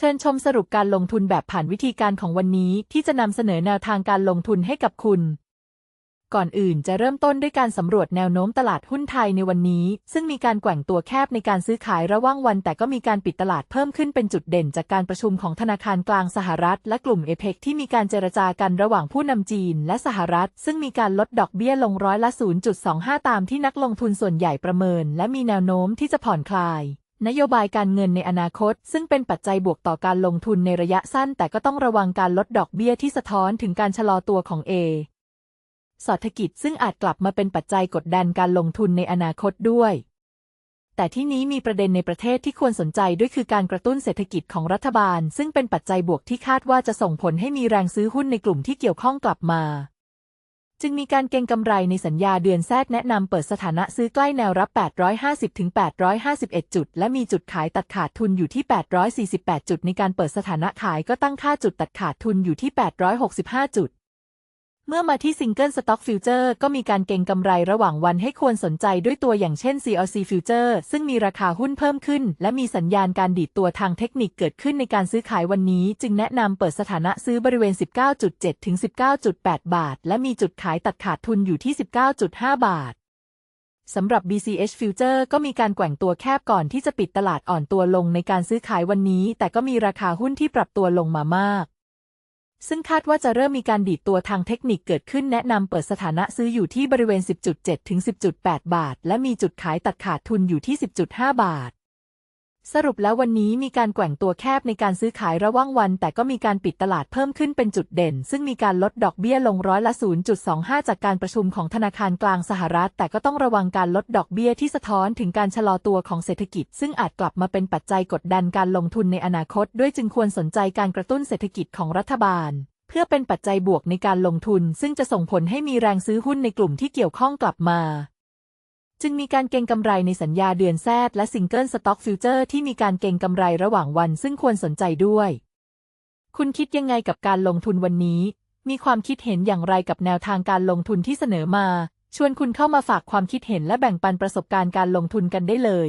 เชิญชมสรุปการลงทุนแบบผ่านวิธีการของวันนี้ที่จะนำเสนอแนวทางการลงทุนให้กับคุณ ก่อนอื่นจะเริ่มต้นด้วยการสำรวจแนวโน้มตลาดหุ้นไทยในวันนี้ ซึ่งมีการแกว่งตัวแคบในการซื้อขายระหว่างวัน แต่ก็มีการปิดตลาดเพิ่มขึ้นเป็นจุดเด่นจากการประชุมของธนาคารกลางสหรัฐ และกลุ่มเอเปกที่มีการเจรจากันระหว่างผู้นำจีน และสหรัฐ ซึ่งมีการลดดอกเบี้ยลงร้อยละ 0.25 ตามที่นักลงทุนส่วนใหญ่ประเมิน และมีแนวโน้มที่จะผ่อนคลาย นโยบายการเงินในอนาคต ซึ่งเป็นปัจจัยบวกต่อการลงทุนในระยะสั้น แต่ก็ต้องระวังการลดดอกเบี้ยที่สะท้อนถึงการชะลอตัวของเอเศรษฐกิจซึ่งอาจกลับมาเป็นปัจจัยกดดันการลงทุนในอนาคตด้วย แต่ที่นี้มีประเด็นในประเทศที่ควรสนใจด้วยคือการกระตุ้นเศรษฐกิจของรัฐบาล ซึ่งเป็นปัจจัยบวกที่คาดว่าจะส่งผลให้มีแรงซื้อหุ้นในกลุ่มที่เกี่ยวข้องกลับมา จึงมีการเก็งกำไรในสัญญาเดือนแซดแนะนำเปิดสถานะซื้อใกล้แนวรับ 850-851 จุด และมีจุดขายตัดขาดทุนอยู่ที่ 848 จุด ในการเปิดสถานะขายก็ตั้งค่าจุดตัดขาดทุนอยู่ที่ 865 จุด เมื่อมาที่ซิงเกิลสต็อกฟิวเจอร์ก็มีการเก็งกำไรระหว่างวันให้ควรสนใจด้วยตัวอย่างเช่น CLC Future ซึ่งมีราคาหุ้นเพิ่มขึ้น และมีสัญญาณการดีดตัวทางเทคนิคเกิดขึ้นในการซื้อขายวันนี้ จึงแนะนำเปิดสถานะซื้อบริเวณ 19.7 ถึง 19.8 บาท และมีจุดขายตัดขาดทุนอยู่ที่ 19.5 บาทสำหรับ BCH Future ก็มีการแกว่งตัวแคบก่อนที่จะปิดตลาดอ่อนตัวลงในการซื้อขายวันนี้ แต่ก็มีราคาหุ้นที่ปรับตัวลงมามาก ซึ่งคาดว่าจะเริ่มมีการดีดตัวทางเทคนิคเกิดขึ้นแนะนำเปิดสถานะซื้ออยู่ที่บริเวณ 10.7 ถึง 10.8 บาท และมีจุดขายตัดขาดทุนอยู่ที่ 10.5 บาท สรุปแล้ววันนี้มีการแกว่งตัวแคบในการซื้อขายระหว่างวัน แต่ก็มีการปิดตลาดเพิ่มขึ้นเป็นจุดเด่น ซึ่งมีการลดดอกเบี้ยลงร้อยละ 0.25 จากการประชุมของธนาคารกลางสหรัฐ แต่ก็ต้องระวังการลดดอกเบี้ยที่สะท้อนถึงการชะลอตัวของเศรษฐกิจ ซึ่งอาจกลับมาเป็นปัจจัยกดดันการลงทุนในอนาคต ด้วยจึงควรสนใจการกระตุ้นเศรษฐกิจของรัฐบาล เพื่อเป็นปัจจัยบวกในการลงทุน ซึ่งจะส่งผลให้มีแรงซื้อหุ้นในกลุ่มที่เกี่ยวข้องกลับมา จึงมีการเก็งกำไรในสัญญาเดือนแซดและซิงเกิลสต็อกฟิวเจอร์ที่มีการเก็งกำไรระหว่างวันซึ่งควรสนใจด้วย คุณคิดยังไงกับการลงทุนวันนี้ มีความคิดเห็นอย่างไรกับแนวทางการลงทุนที่เสนอมา ชวนคุณเข้ามาฝากความคิดเห็นและแบ่งปันประสบการณ์การลงทุนกันได้เลย